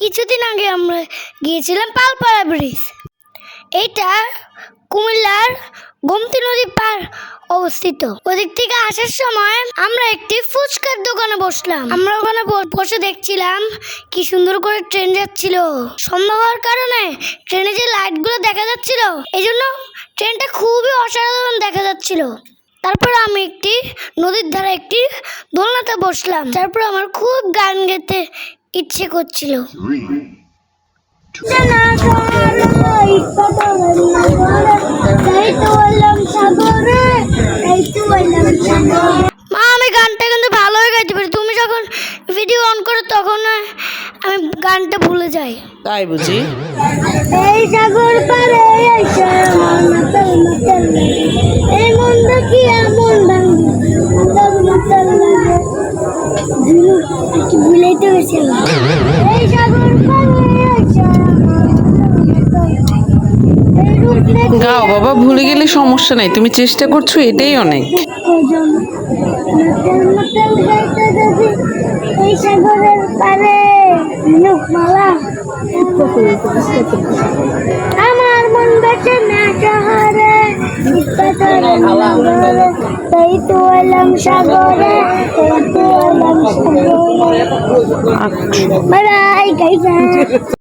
কিছুদিন আগে আমরা গিয়েছিলাম পালপাড়া ব্রিজ। এটা কুমিল্লার গোমতী নদী পার অবস্থিত। ওদিক থেকে আসার সময় আমরা একটি ফুচকার দোকানে বসলাম। আমরা ওখানে বসে দেখছিলাম কি সুন্দর করে ট্রেন যাচ্ছিল। সন্ধ্যা হওয়ার কারণে ট্রেনে যে লাইটগুলো দেখা যাচ্ছিল এই জন্য ট্রেনটা খুবই অসাধারণ দেখা যাচ্ছিল। তারপর আমি একটি নদীর ধারে একটি দোলনাতে বসলাম। তারপর আমার খুব গান গেতে ইচ্ছে করছিল। মা আমি গানটা কিন্তু ভালোই গাইতে পারি তুমি যখন ভিডিও অন করো তখন আমি গানটা ভুলে যাই। তাই বুঝি? এই গাও বাবা, ভুলে গেলে সমস্যা নাই। তুমি চেষ্টা করছ, এটাই অনেক। আমার মন বেঁচে না। ইচ্ছাচরে নগরে তাই তো এলাম সাগরে তাই তো এলাম